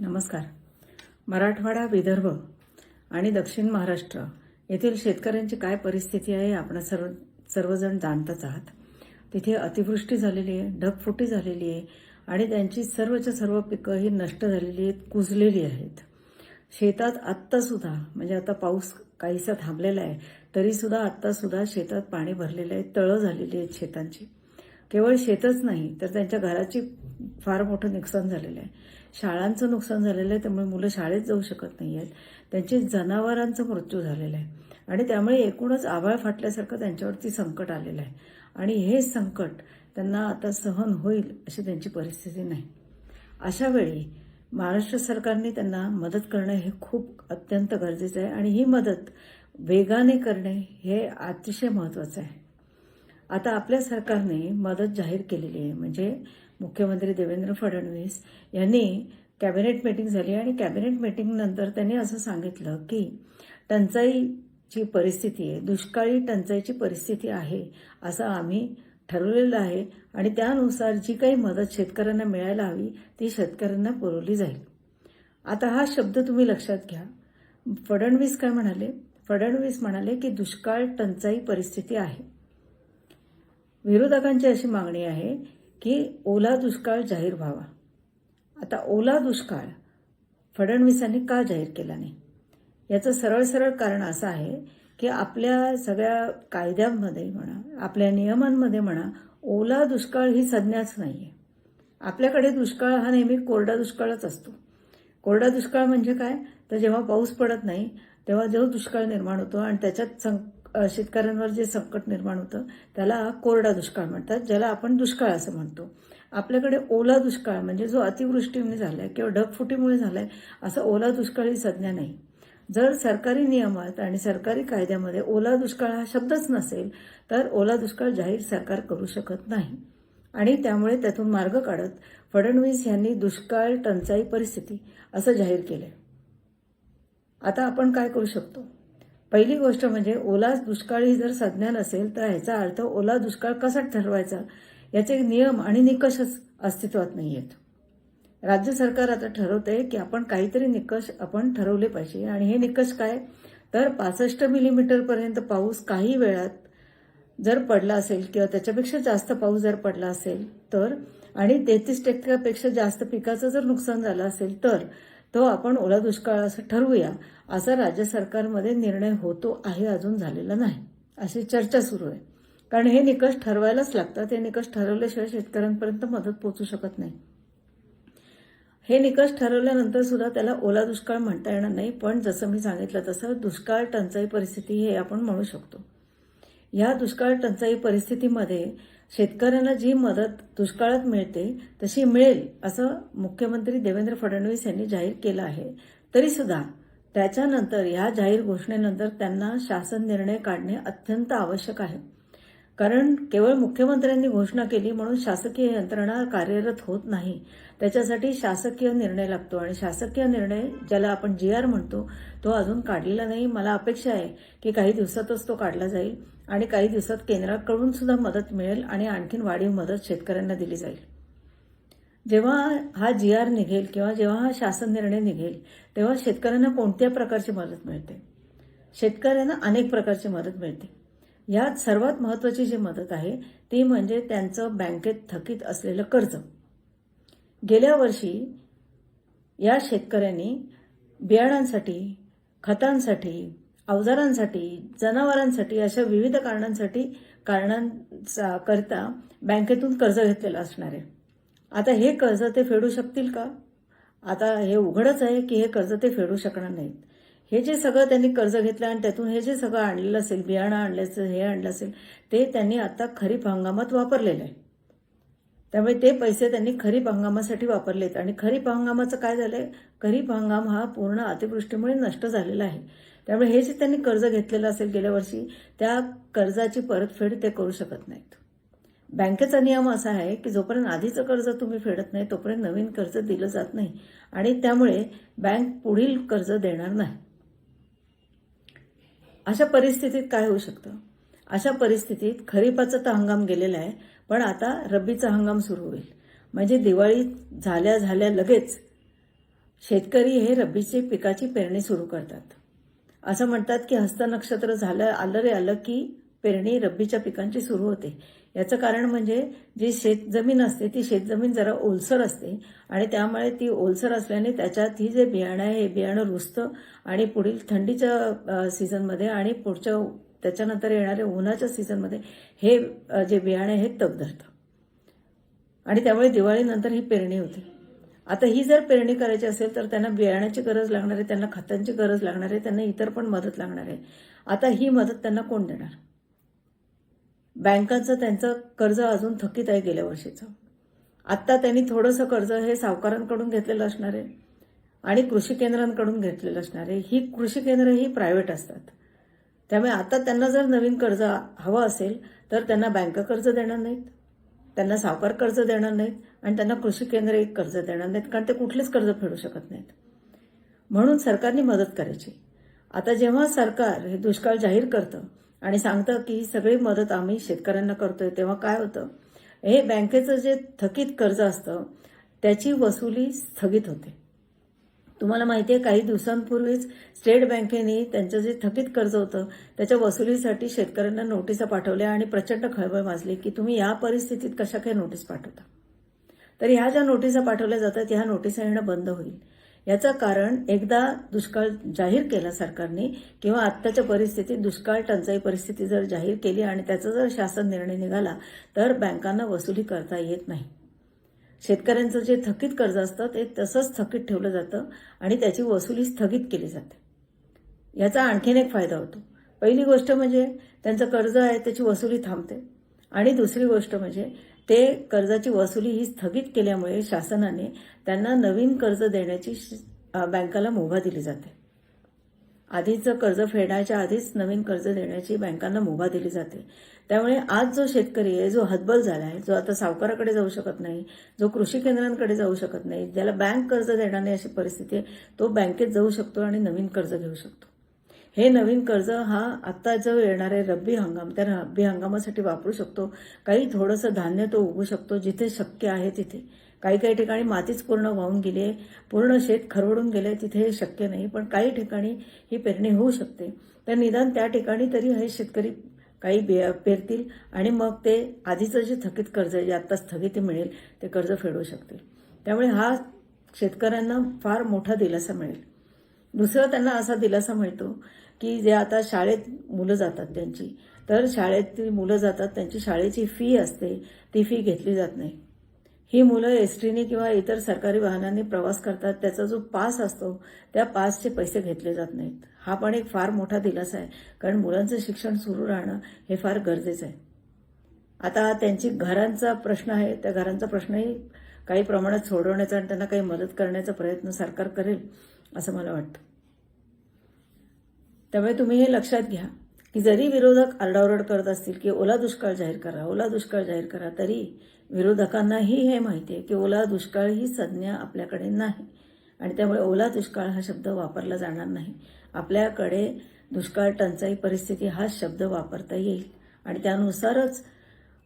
नमस्कार. मराठवाडा विदर्भ आणि दक्षिण महाराष्ट्र येथील शेतकऱ्यांची काय परिस्थिती आहे आपण सर्व सर्वजण जाणतच आहात. तिथे अतिवृष्टी झालेली आहे ढगफुटी झालेली आहे आणि त्यांची सर्वच्या सर्व पिकं ही नष्ट झालेली आहेत कुजलेली आहेत. शेतात आत्तासुद्धा म्हणजे आता पाऊस काहीसा थांबलेला आहे तरीसुद्धा आत्तासुद्धा शेतात पाणी भरलेलं आहे तळं झालेली आहेत शेतांची. केवळ शेतच नाही तर त्यांच्या घराची फार मोठं नुकसान झालेलं आहे. शाळांचं नुकसान झालेलं आहे त्यामुळे मुलं शाळेत जाऊ शकत नाही आहेत. त्यांचे जनावरांचा मृत्यू झालेला आहे. आणि त्यामुळे एकूणच आभाळ फाटल्यासारखं त्यांच्यावरती संकट आलेलं आहे. आणि हे संकट त्यांना आता सहन होईल अशी त्यांची परिस्थिती नाही. अशा वेळी महाराष्ट्र सरकारने त्यांना मदत करणं हे खूप अत्यंत गरजेचं आहे. आणि ही मदत वेगाने करणे हे अतिशय महत्त्वाचं आहे. आता आपल्या सरकारने मदत जाहीर केलेली आहे. म्हणजे मुख्यमंत्री देवेंद्र फडणवीस यांनी कॅबिनेट मीटिंग झाली आणि कॅबिनेट मीटिंगनंतर त्यांनी असं सांगितलं की टंचाईची परिस्थिती आहे दुष्काळी टंचाईची परिस्थिती आहे असं आम्ही ठरवलेलं आहे आणि त्यानुसार जी काही मदत शेतकऱ्यांना मिळायला हवी ती शेतकऱ्यांना पुरवली जाईल. आता हा शब्द तुम्ही लक्षात घ्या. फडणवीस काय म्हणाले? फडणवीस म्हणाले की दुष्काळ टंचाई परिस्थिती आहे. विरोधकांची अशी मागणी आहे की ओला दुष्काळ जाहीर व्हावा. आता ओला दुष्काळ फडणवीसांनी का जाहीर केला नाही? याचं सरळ सरळ कारण असं आहे की आपल्या सगळ्या कायद्यांमध्ये म्हणा आपल्या नियमांमध्ये म्हणा ओला दुष्काळ ही संज्ञाच नाही आहे आपल्याकडे दुष्काळ हा नेहमी कोरडा दुष्काळच असतो. कोरडा दुष्काळ म्हणजे काय? तर जेव्हा पाऊस पडत नाही तेव्हा जो दुष्काळ निर्माण होतो आणि त्याच्यात सं शेतकऱ्यांवर जे संकट निर्माण होतं त्याला कोरडा दुष्काळ म्हणतात ज्याला आपण दुष्काळ असं म्हणतो. आपल्याकडे ओला दुष्काळ म्हणजे जो अतिवृष्टीमुळे झालाय किंवा ढगफुटीमुळे झालाय असं ओला दुष्काळ ही संज्ञा नाही. जर सरकारी नियमात आणि सरकारी कायद्यामध्ये ओला दुष्काळ हा शब्दच नसेल तर ओला दुष्काळ जाहीर सरकार करू शकत नाही. आणि त्यामुळे त्यातून मार्ग काढत फडणवीस यांनी दुष्काळ टंचाई परिस्थिती असं जाहीर केलंय. आता आपण काय करू शकतो? पहिली गोष्ट म्हणजे ओला दुष्काळी जर संज्ञा नसेल तर ह्याचा अर्थ ओला दुष्काळ कसा ठरवायचा? याचे नियम आणि निकषच अस्तित्वात नाही आहेत राज्य सरकार आता ठरवते की आपण काहीतरी निकष आपण ठरवले पाहिजे. आणि हे निकष काय? तर पासष्ट मिलीमीटरपर्यंत पाऊस काही वेळात जर पडला असेल किंवा त्याच्यापेक्षा जास्त पाऊस जर पडला असेल तर आणि तेहतीस टक्क्यापेक्षा जास्त पिकाचं जर नुकसान झालं असेल तर तो आपण ओला दुष्काळ असं ठरवूया असा राज्य सरकारमध्ये निर्णय होतो आहे अजून झालेला नाही अशी चर्चा सुरू आहे. कारण हे निकष ठरवायलाच लागतात हे निकष ठरवल्याशिवाय शेतकऱ्यांपर्यंत मदत पोचू शकत नाही. हे निकष ठरवल्यानंतर सुद्धा त्याला ओला दुष्काळ म्हणता येणार नाही पण जसं मी सांगितलं तसं दुष्काळ टंचाई परिस्थिती हे आपण म्हणू शकतो. या दुष्काळ टंचाई परिस्थितीमध्ये शेतकऱ्यांना जी मदत दुष्काळात मिळते तशी मिळेल असं मुख्यमंत्री देवेंद्र फडणवीस यांनी जाहीर केलं आहे. तरीसुद्धा त्याच्यानंतर या जाहीर घोषणेनंतर त्यांना शासन निर्णय काढणे अत्यंत आवश्यक आहे. कारण केवळ मुख्यमंत्र्यांनी घोषणा केली म्हणून शासकीय यंत्रणा कार्यरत होत नाही. त्याच्यासाठी शासकीय निर्णय लागतो आणि शासकीय निर्णय ज्याला आपण जी आर म्हणतो तो अजून काढलेला नाही. मला अपेक्षा आहे की काही दिवसातच तो काढला जाईल आणि काही दिवसात केंद्राकडून सुद्धा मदत मिळेल आणि आणखीन वाढीव मदत शेतकऱ्यांना दिली जाईल. जेव्हा हा जी आर निघेल किंवा जेव्हा हा शासन निर्णय निघेल तेव्हा शेतकऱ्यांना कोणत्या प्रकारची मदत मिळते? शेतकऱ्यांना अनेक प्रकारची मदत मिळते. यात सर्वात महत्त्वाची जी मदत आहे ती म्हणजे त्यांचं बँकेत थकीत असलेलं कर्ज. गेल्या वर्षी या शेतकऱ्यांनी बियाणांसाठी खतांसाठी अवजारांसाठी जनावरांसाठी अशा विविध कारणांसाठी कारणांचा करता बँकेतून कर्ज घेतलेलं असणार आहे. आता हे कर्ज ते फेडू शकतील का? आता हे उघडच आहे की हे कर्ज ते फेडू शकणार नाहीत. हे जे सगळं त्यांनी कर्ज घेतलं आणि त्यातून हे जे सगळं आणलेलं असेल बियाणं आणल्याचं हे आणलं असेल ते त्यांनी आता खरीप हंगामात वापरलेलं आहे. त्यामुळे ते पैसे त्यांनी खरीप हंगामासाठी वापरलेत. आणि खरीप हंगामाचं काय झालंय? खरीप हंगाम हा पूर्ण अतिवृष्टीमुळे नष्ट झालेला आहे. त्यामुळे हे जे त्यांनी कर्ज घेतलेलं असेल गेल्या वर्षी त्या कर्जाची परतफेड ते करू शकत नाहीत. बँकेचा नियम असा आहे की जोपर्यंत आधीचं कर्ज तुम्ही फेडत नाही तोपर्यंत नवीन कर्ज दिलं जात नाही. आणि त्यामुळे बँक पुढील कर्ज देणार नाही. अशा परिस्थितीत काय होऊ शकतं? अशा परिस्थितीत खरीपाचा तर हंगाम गेलेला आहे पण आता रब्बीचा हंगाम सुरू होईल. म्हणजे दिवाळी झाल्या झाल्या लगेच शेतकरी हे रब्बीचे पिकाची पेरणी सुरू करतात. असं म्हणतात की हस्त नक्षत्र झालं आलं रे आलं की पेरणी रब्बीच्या पिकांची सुरू होते. याचं कारण म्हणजे जी शेतजमीन असते ती शेतजमीन जरा ओलसर असते आणि त्यामुळे ती ओलसर असल्याने त्याच्यात ही जे बियाणं आहे हे बियाणं रुजतं आणि पुढील थंडीच्या सीझनमध्ये आणि पुढच्या त्याच्यानंतर येणाऱ्या उन्हाच्या सीझनमध्ये हे जे बियाणं आहे हे तग धरतं आणि त्यामुळे दिवाळीनंतर ही पेरणी होते. आता ही जर पेरणी करायची असेल तर त्यांना बियाण्याची गरज लागणार आहे त्यांना खतांची गरज लागणार आहे त्यांना इतर पण मदत लागणार आहे. आता ही मदत त्यांना कोण देणार? बँकांचं त्यांचं कर्ज अजून थकीत आहे गेल्या वर्षीचं. आत्ता त्यांनी थोडंसं कर्ज हे सावकारांकडून घेतलेलं असणार आहे आणि कृषी केंद्रांकडून घेतलेलं असणार आहे. ही कृषी केंद्र ही प्रायव्हेट असतात. त्यामुळे आता त्यांना जर नवीन कर्ज हवं असेल तर त्यांना बँका कर्ज देणार नाहीत. त्यांना सावकार कर्ज देणार नाहीत आणि त्यांना कृषी केंद्र एक कर्ज देणार नाहीत कारण ते कुठलेच कर्ज फेडू शकत नाहीत. म्हणून सरकारने मदत करायची. आता जेव्हा सरकार हे दुष्काळ जाहीर करतं आणि सांगतं की सगळी मदत आम्ही शेतकऱ्यांना करतोय. तेव्हा काय होतं? हे बँकेचं जे थकीत कर्ज असतं त्याची वसुली स्थगित होते. तुम्हाला माहिती आहे काही दिवसांपूर्वीच स्टेट बँकेने त्यांचं जे थकीत कर्ज होतं त्याच्या वसुलीसाठी शेतकऱ्यांना नोटिसा पाठवल्या आणि प्रचंड खळबळ माजली की तुम्ही या परिस्थितीत कशा काय नोटीस पाठवता? तर ह्या ज्या नोटिसा पाठवल्या जातात ह्या नोटिसा येणं बंद होईल. याचं कारण एकदा दुष्काळ जाहीर केला सरकारने किंवा आत्ताच्या परिस्थितीत दुष्काळ टंचाई परिस्थिती जर जाहीर केली आणि त्याचा जर शासन निर्णय निघाला तर बँकांना वसुली करता येत नाही. शेतकऱ्यांचं जे थकीत कर्ज असतं ते तसंच थकीत ठेवलं जातं आणि त्याची वसुली स्थगित केली जाते. याचा आणखीन एक फायदा होतो. पहिली गोष्ट म्हणजे त्यांचं कर्ज आहे त्याची वसुली थांबते. आणि दुसरी गोष्ट म्हणजे ते कर्जाची वसुली ही स्थगित केल्यामुळे शासनाने त्यांना नवीन कर्ज देण्याची बँकाला मुभा दिली जाते. आधीचं कर्ज फेडण्याच्या आधीच नवीन कर्ज देण्याची बँकांना मुभा दिली जाते. त्यामुळे आज जो शेतकरी आहे जो हतबल झाला आहे जो आता सावकाराकडे जाऊ शकत नाही जो कृषी केंद्रांकडे जाऊ शकत नाही ज्याला बँक कर्ज देणार नाही अशी परिस्थिती आहे तो बँकेत जाऊ शकतो आणि नवीन कर्ज घेऊ शकतो. हे नवीन कर्ज हा आत्ता जो येणार आहे रब्बी हंगाम त्या रब्बी हंगामासाठी वापरू शकतो. काही थोडंसं धान्य तो उगू शकतो जिथे शक्य आहे तिथे. काही काही ठिकाणी मातीच पूर्ण वाहून गेली आहे पूर्ण शेत खरवडून गेले तिथे हे शक्य नाही पण काही ठिकाणी ही पेरणी होऊ शकते. तर निदान त्या ठिकाणी तरी हे शेतकरी काही बे- पेरतील आणि मग ते आधीचं जे थकीत कर्ज आहे जे आत्ता स्थगिती मिळेल ते कर्ज फेडू शकतील. त्यामुळे हा शेतकऱ्यांना फार मोठा दिलासा मिळेल. दुसरं त्यांना असा दिलासा मिळतो की जे आता शाळेत मुलं जातात त्यांची. तर शाळेत मुलं जातात त्यांची शाळेची फी असते. ती फी घेतली जात नाही. ही मुलं एस टीने किंवा इतर सरकारी वाहनांनी प्रवास करतात त्याचा जो पास असतो त्या पासचे पैसे घेतले जात नाहीत. हा पण एक फार मोठा दिलासा आहे. कारण मुलांचं शिक्षण सुरू राहणं हे फार गरजेचं आहे. आता त्यांची घरांचा प्रश्न आहे. त्या घरांचा प्रश्नही काही प्रमाणात सोडवण्याचा आणि त्यांना काही मदत करण्याचा प्रयत्न सरकार करेल असं मला वाटतं. त्यामुळे तुम्ही हे लक्षात घ्या की जरी विरोधक आरडाओरड करत असतील की ओला दुष्काळ जाहीर करा ओला दुष्काळ जाहीर करा तरी विरोधकांनाही हे माहिती आहे की ओला दुष्काळ ही संज्ञा आपल्याकडे नाही. आणि त्यामुळे ओला दुष्काळ हा शब्द वापरला जाणार नाही. आपल्याकडे दुष्काळ टंचाई परिस्थिती हा शब्द वापरता येईल. आणि त्यानुसारच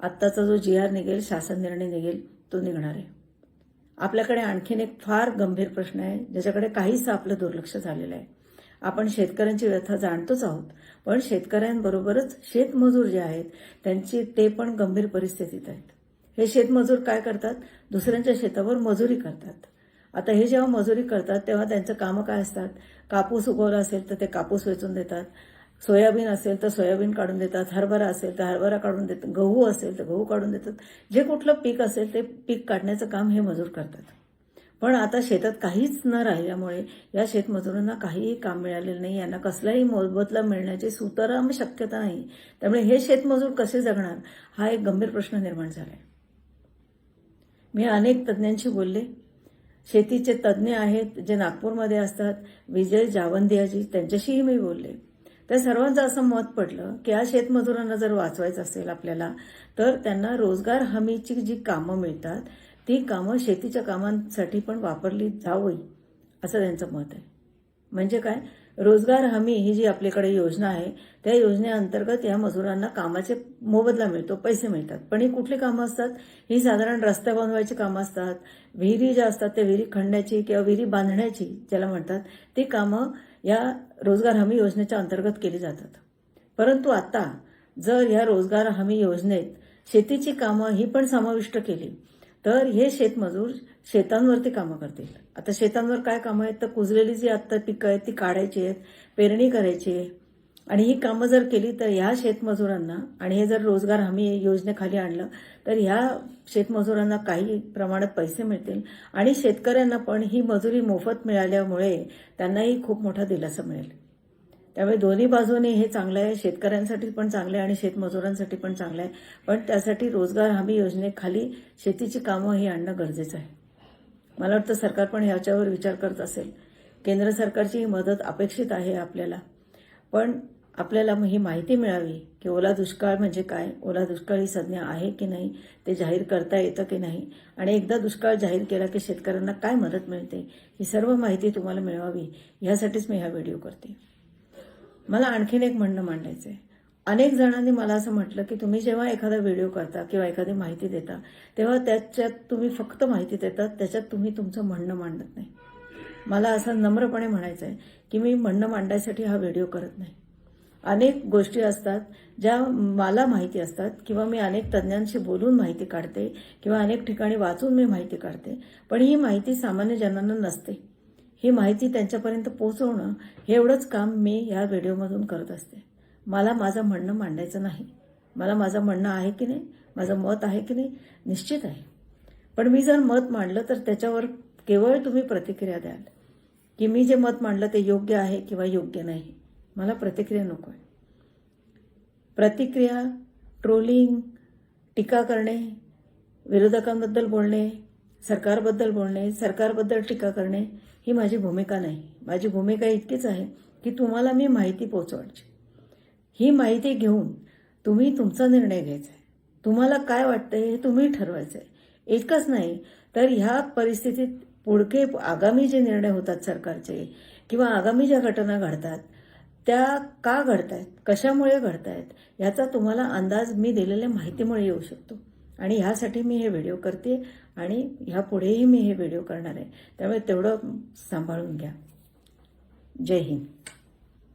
आत्ताचा जो जी आर निघेल शासन निर्णय निघेल तो निघणार आहे. आपल्याकडे आणखीन एक फार गंभीर प्रश्न आहे ज्याच्याकडे काहीच आपलं दुर्लक्ष झालेलं आहे. आपण शेतकऱ्यांची व्यथा जाणतोच आहोत. पण शेतकऱ्यांबरोबरच शेतमजूर जे आहेत त्यांची ते पण गंभीर परिस्थितीत आहेत. हे शेतमजूर काय करतात? दुसऱ्यांच्या शेतावर मजुरी करतात. आता हे जेव्हा मजुरी करतात तेव्हा त्यांचं कामं काय असतात? कापूस उगवला असेल तर ते कापूस वेचून देतात. सोयाबीन असेल तर सोयाबीन काढून देतात. हरभरा असेल तर हरभरा काढून देतात. गहू असेल तर गहू काढून देतात. जे कुठलं पीक असेल ते पीक काढण्याचं काम हे मजूर करतात. पण आता शेतात काहीच न राहिल्यामुळे या शेतमजुरांना काहीही काम मिळालेलं नाही. यांना कसलाही मोबदला मिळण्याची सुतराम शक्यता नाही. त्यामुळे हे शेतमजूर कसे जगणार? हा एक गंभीर प्रश्न निर्माण झाला आहे मी अनेक तज्ज्ञांशी बोलले. शेतीचे तज्ज्ञ आहेत जे नागपूरमध्ये असतात. विजय जावंदियाजी त्यांच्याशीही मी बोलले. त्या सर्वांचं असं मत पडलं की या शेतमजुरांना जर वाचवायचं असेल आपल्याला तर त्यांना रोजगार हमीची जी कामं मिळतात ती कामं शेतीच्या कामांसाठी पण वापरली जावी असं त्यांचं मत आहे. म्हणजे काय? रोजगार हमी ही जी आपल्याकडे योजना आहे त्या योजनेअंतर्गत या मजुरांना कामाचे मोबदला मिळतो पैसे मिळतात. पण ही कुठली कामं असतात? ही साधारण रस्ते बांधवायची कामं असतात विहिरी ज्या असतात त्या विहिरी खणण्याची किंवा विहिरी बांधण्याची ज्याला म्हणतात ती कामं या रोजगार हमी योजनेच्या अंतर्गत केली जातात. परंतु आता जर या रोजगार हमी योजनेत शेतीची कामं ही पण समाविष्ट केली तर हे शेतमजूर शेतांवरती कामं करतील. आता शेतांवर काय कामं आहेत? तर कुजलेली जी आत्ता पिकं आहेत ती काढायची आहेत पेरणी करायची आहे. आणि ही कामं जर केली तर ह्या शेतमजुरांना आणि हे जर रोजगार हमी योजनेखाली आणलं तर ह्या शेतमजुरांना काही प्रमाणात पैसे मिळतील. आणि शेतकऱ्यांना पण ही मजुरी मोफत मिळाल्यामुळे त्यांनाही खूप मोठा दिलासा मिळेल. त्यामुळे दोन्ही बाजूने हे चांगलं आहे. शेतकऱ्यांसाठी पण चांगलं आहे आणि शेतमजुरांसाठी पण चांगलं आहे. पण त्यासाठी रोजगार हमी योजनेखाली शेतीची कामं ही आणणं गरजेचं आहे. मला वाटतं सरकार पण ह्याच्यावर विचार करत असेल. केंद्र सरकारची ही मदत अपेक्षित आहे आपल्याला. पण आपल्याला ही माहिती मिळावी की ओला दुष्काळ म्हणजे काय? ओला दुष्काळ ही संज्ञा आहे की नाही? ते जाहीर करता येतं की नाही? आणि एकदा दुष्काळ जाहीर केला की शेतकऱ्यांना काय मदत मिळते? ही सर्व माहिती तुम्हाला मिळवावी ह्यासाठीच मी हा व्हिडिओ करते. मला आणखीन एक म्हणणं मांडायचं आहे अनेक जणांनी मला असं म्हटलं की तुम्ही जेव्हा एखादा व्हिडिओ करता किंवा एखादी माहिती देता तेव्हा त्याच्यात तुम्ही फक्त माहिती देतात त्याच्यात तुम्ही तुमचं म्हणणं मांडत नाही. मला असं नम्रपणे म्हणायचं आहे की मी म्हणणं मांडायसाठी हा व्हिडिओ करत नाही. अनेक गोष्टी असतात ज्या मला माहिती असतात किंवा मी अनेक तज्ज्ञांशी बोलून माहिती काढते किंवा अनेक ठिकाणी वाचून मी माहिती काढते पण ही माहिती सामान्य जनांना नसते. ही माहिती त्यांच्यापर्यंत पोहोचवणं हे एवढंच काम मी या व्हिडिओमधून करत असते. मला माझं म्हणणं मांडायचं नाही. मला माझं म्हणणं आहे की नाही? माझं मत आहे की नाही? निश्चित आहे. पण मी जर मत मांडलं तर त्याच्यावर केवळ तुम्ही प्रतिक्रिया द्याल. की मी जे मत मांडलं ते योग्य आहे किंवा योग्य नाही. मला प्रतिक्रिया नको आहे. प्रतिक्रिया ट्रोलिंग टीका करणे विरोधकांबद्दल बोलणे सरकारबद्दल बोलणे सरकारबद्दल टीका करणे ही माझी भूमिका नाही. माझी भूमिका इतकीच आहे की तुम्हाला मी माहिती पोचवायची. ही माहिती घेऊन तुम्ही तुमचा निर्णय घ्यायचा आहे. तुम्हाला काय वाटतंय हे तुम्ही ठरवायचं आहे. इतकंच नाही तर ह्या परिस्थितीत पुढके आगामी जे निर्णय होतात सरकारचे किंवा आगामी ज्या घटना घडतात त्या का घडतायत कशामुळे घडतायत याचा तुम्हाला अंदाज मी दिलेल्या माहितीमुळे येऊ शकतो. आणि ह्यासाठी मी हे व्हिडिओ करते. आणि ह्या पुढेही मी हे व्हिडिओ करणार आहे. त्यामुळे तेवढं सांभाळून घ्या. जय हिंद.